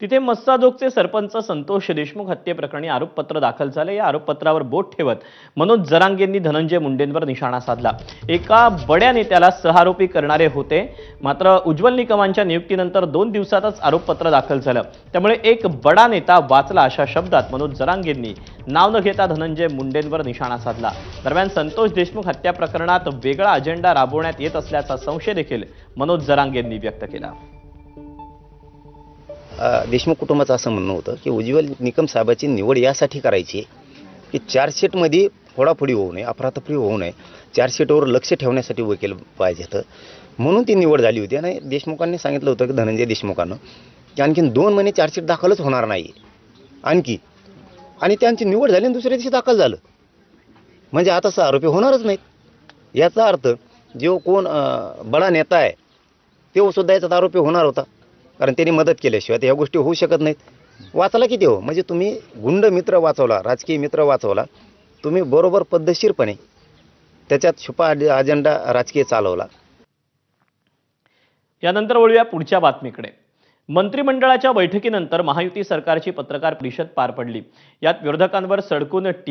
तिथे मस्साजोगचे सरपंच संतोष देशमुख हत्येप्रकरणी आरोपपत्र दाखल झाले. या आरोपपत्रावर बोट ठेवत मनोज जरांगेंनी धनंजय मुंडेंवर निशाणा साधला. एका बड्या नेत्याला सहारोपी करणारे होते. मात्र उज्ज्वल निकमांच्या नियुक्तीनंतर दोन दिवसातच आरोपपत्र दाखल झालं. त्यामुळे एक बडा नेता वाचला अशा शब्दात मनोज जरांगेंनी नाव न घेता धनंजय मुंडेंवर निशाणा साधला. दरम्यान संतोष देशमुख हत्या प्रकरणात वेगळा अजेंडा राबवण्यात येत असल्याचा संशय देखील मनोज जरांगेंनी व्यक्त केला. देशमुख कुटुंबाचं असं म्हणणं होतं की उज्ज्वल निकम साहेबाची निवड यासाठी करायची आहे की चार्जशीटमध्ये फोडाफोडी होऊ नये अफरातफरी होऊ नये चार्जशीटवर लक्ष ठेवण्यासाठी वकील पाहिजे होतं. म्हणून ती निवड झाली होती आणि देशमुखांनी सांगितलं होतं की धनंजय देशमुखांना की आणखीन दोन महिने चार्जशीट दाखलच होणार नाही. आणखी. आणि त्यांची निवड झाली आणि दुसऱ्या दिवशी दाखल झालं. म्हणजे आता असं आरोपी होणारच नाहीत. याचा अर्थ जो कोण बडा नेता आहे तो सुद्धा याचा आरोपी होणार होता. कारण त्यांनी मदत केल्याशिवाय ह्या गोष्टी होऊ शकत नाहीत. वाचला किती हो? म्हणजे तुम्ही गुंड मित्र वाचवला राजकीय मित्र वाचवला तुम्ही बरोबर पद्धतशीरपणे त्याच्यात छुपा अजेंडा राजकीय चालवला. यानंतर वळूया पुढच्या बातमीकडे. मंत्रिमंडळाच्या बैठकीनंतर महायुती सरकारची पत्रकार परिषद पार पडली. यात विरोधकांवर सडकून टीका